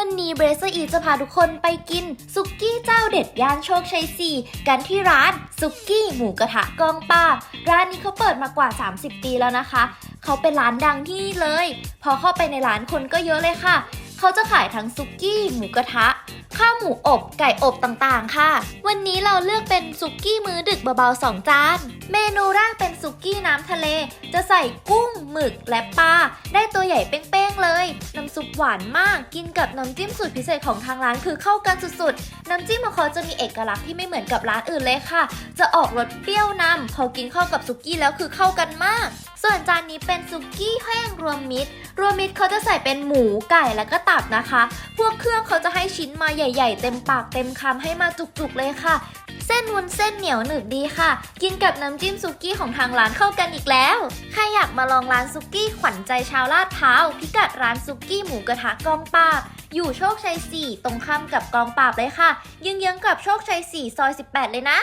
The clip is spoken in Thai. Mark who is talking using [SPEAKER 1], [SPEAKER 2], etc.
[SPEAKER 1] วันนี้เบรเซอร์อีจะพาทุกคนไปกินซุกกี้เจ้าเด็ดย่านโชคชัย 4 กันที่ร้านซุกกี้หมูกระทะกองป้า ร้านนี้เขาเปิดมากว่า 30 ปีแล้วนะคะ เขาเป็นร้านดังที่นี่เลย พอเข้าไปในร้านคนก็เยอะเลยค่ะ เขาจะขายทั้งซุกกี้หมูกระทะข้าวหมูอบไก่อบต่างๆ ค่ะ วันนี้เราเลือกเป็นซุกกี้มื้อดึกเบาๆ2จาน เมนูแรกเป็นซุกกี้น้ำทะเล จะใส่กุ้งหมึกและปลาได้ตัวใหญ่เป้งๆเลย น้ำซุปหวานมากกินกับน้ำจิ้มสูตรพิเศษของทางร้านคือเข้ากันสุดๆ น้ำจิ้มของเขาจะมีเอกลักษณ์ที่ไม่เหมือนกับร้านอื่นเลยค่ะ จะออกรสเปรี้ยวนำพอกินเข้ากับซุกี้แล้วคือเข้ากันมาก ส่วนจานนี้เป็นซุกี้แห้งรวมมิตร รวมมิตรเขาจะใส่เป็นหมูไก่แล้วก็ตับนะคะ พวกเครื่องเขาจะให้ชิ้นมาใหญ่ ๆ เต็มปากเต็มคำให้มาจุกๆเลยค่ะ เส้นวุ้นเส้นเหนียวหนึบดีค่ะ กินกับน้ำจิ้มซุกี้ของทางร้านเข้ากันอีกแล้ว ใครอยากมาลองร้านซุกี้ขวัญใจชาวลาดพร้าว พิกัดร้านซุกี้หมูกระทะกองปราบ อยู่โชคชัย 4 ตรงข้ามกับกองปราบเลยค่ะยืงๆกับโชคชัย 4 ซอย 18 เลยนะ